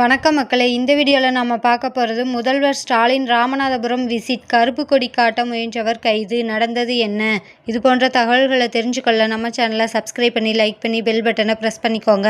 வணக்கம் மக்களை. இந்த வீடியோவில் நம்ம பார்க்க போகிறது முதல்வர் ஸ்டாலின் ராமநாதபுரம் விசிட் கருப்பு கொடி காட்ட முயன்றவர் கைது. நடந்தது என்ன? இது போன்ற தகவல்களை தெரிஞ்சுக்கொள்ள நம்ம சேனலை சப்ஸ்கிரைப் பண்ணி லைக் பண்ணி பெல் பட்டனை ப்ரெஸ் பண்ணிக்கோங்க.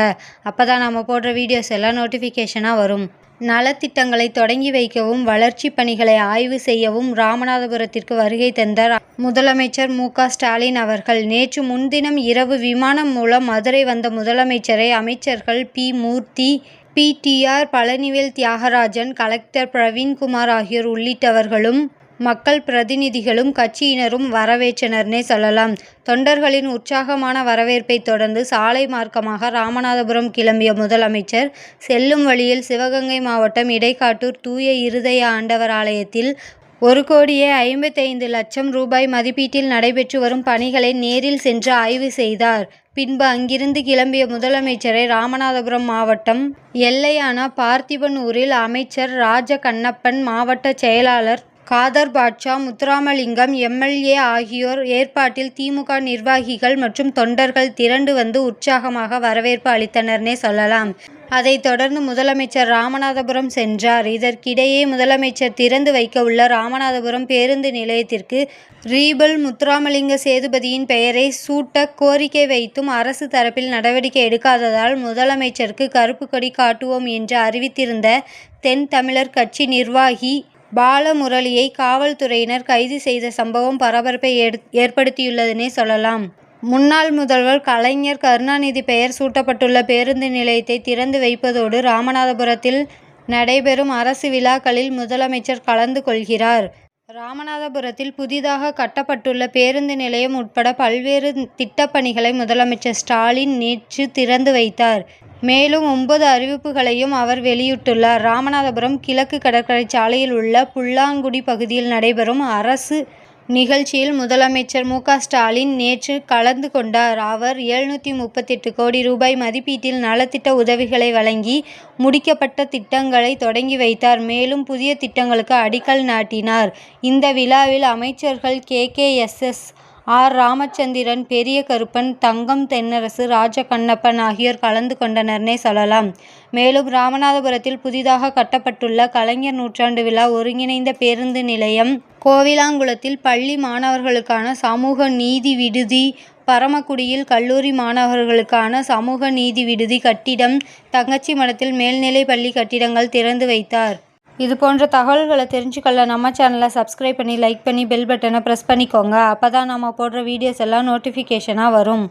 அப்போ தான் நம்ம போடுற வீடியோஸ் எல்லாம் நோட்டிஃபிகேஷனாக வரும். நலத்திட்டங்களை தொடங்கி வைக்கவும் வளர்ச்சி பணிகளை ஆய்வு செய்யவும் ராமநாதபுரத்திற்கு வருகை தந்தார் முதலமைச்சர் மு ஸ்டாலின் அவர்கள். நேற்று முன்தினம் இரவு விமானம் மூலம் மதுரை வந்த முதலமைச்சரை அமைச்சர்கள் P Moorthy PTR Palanivel Thiagarajan collector Praveenkumar ஆகியோர் உள்ளிட்டவர்களும் மக்கள் பிரதிநிதிகளும் கட்சியினரும் வரவேற்றனர்னே சொல்லலாம். தொண்டர்களின் உற்சாகமான வரவேற்பை தொடர்ந்து சாலை மார்க்கமாக ராமநாதபுரம் கிளம்பிய முதலமைச்சர் செல்லும் வழியில் சிவகங்கை மாவட்டம் இடைக்காட்டூர் தூய இருதய ஆண்டவர் ஆலயத்தில் ஒரு கோடியே ஐம்பத்தைந்து லட்சம் ரூபாய் மதிப்பீட்டில் நடைபெற்று வரும் பணிகளை நேரில் சென்று ஆய்வு செய்தார். பின்பு அங்கிருந்து கிளம்பிய முதலமைச்சரை ராமநாதபுரம் மாவட்டம் எல்லையான பார்த்திபனூரில் அமைச்சர் ராஜ கண்ணப்பன் மாவட்ட செயலாளர் காதர் பாட்ஷா முத்துராமலிங்கம் எம்எல்ஏ ஆகியோர் ஏற்பாட்டில் திமுக நிர்வாகிகள் மற்றும் தொண்டர்கள் திரண்டு வந்து உற்சாகமாக வரவேற்பு அளித்தனர்னே சொல்லலாம். அதைத் தொடர்ந்து முதலமைச்சர் ராமநாதபுரம் சென்றார். இதற்கிடையே முதலமைச்சர் திறந்து வைக்கவுள்ள ராமநாதபுரம் பேருந்து நிலையத்திற்கு ரீபல் முத்துராமலிங்க சேதுபதியின் பெயரை சூட்ட கோரிக்கை வைத்தும் அரசு தரப்பில் நடவடிக்கை எடுக்காததால் முதலமைச்சருக்கு கருப்பு கொடி காட்டுவோம் என்று அறிவித்திருந்த தென் தமிழர் கட்சி நிர்வாகி பாலமுரளியை காவல்துறையினர் கைது செய்த சம்பவம் பரபரப்பை ஏற்படுத்தியுள்ளதுனே சொல்லலாம். முன்னாள் முதல்வர் கலைஞர் கருணாநிதி பெயர் சூட்டப்பட்டுள்ள பேருந்து நிலையத்தை திறந்து வைப்பதோடு ராமநாதபுரத்தில் நடைபெறும் அரசு விழாக்களில் முதலமைச்சர் கலந்து கொள்கிறார். ராமநாதபுரத்தில் புதிதாக கட்டப்பட்டுள்ள பேருந்து நிலையம் உட்பட பல்வேறு திட்டப்பணிகளை முதலமைச்சர் ஸ்டாலின் நேற்று திறந்து வைத்தார். மேலும் ஒன்பது அறிவிப்புகளையும் அவர் வெளியிட்டுள்ளார். ராமநாதபுரம் கிழக்கு கடற்கரை சாலையில் உள்ள புல்லாங்குடி பகுதியில் நடைபெறும் அரசு நிகழ்ச்சியில் முதலமைச்சர் மு ஸ்டாலின் நேற்று கலந்து கொண்டார். அவர் எழுநூற்றி முப்பத்தெட்டு கோடி ரூபாய் மதிப்பீட்டில் நலத்திட்ட உதவிகளை வழங்கி முடிக்கப்பட்ட திட்டங்களை தொடங்கி வைத்தார். மேலும் புதிய திட்டங்களுக்கு அடிக்கல் நாட்டினார். இந்த விழாவில் அமைச்சர்கள் K K S S R. Ramachandran Periyakaruppan Thangam Thennarasu Rajakannappan ஆகியோர் கலந்து கொண்டனர்னே சொல்லலாம். மேலும் ராமநாதபுரத்தில் புதிதாக கட்டப்பட்டுள்ள கலைஞர் நூற்றாண்டு விழா ஒருங்கிணைந்த பேருந்து நிலையம் கோவிலாங்குளத்தில் பள்ளி மாணவர்களுக்கான சமூக நீதி விடுதி பரமக்குடியில் கல்லூரி மாணவர்களுக்கான சமூக நீதி விடுதி கட்டிடம் தங்கச்சி மடத்தில் மேல்நிலை பள்ளி கட்டிடங்கள் திறந்து வைத்தார். இது போன்ற தகவல்களை தெரிஞ்சுக்கொள்ள நம்ம சேனலை சப்ஸ்கிரைப் பண்ணி லைக் பண்ணி பெல் பட்டனை ப்ரெஸ் பண்ணிக்கோங்க. அப்போ தான் நம்ம போடுற வீடியோஸ் எல்லாம் நோட்டிஃபிகேஷனாக வரும்.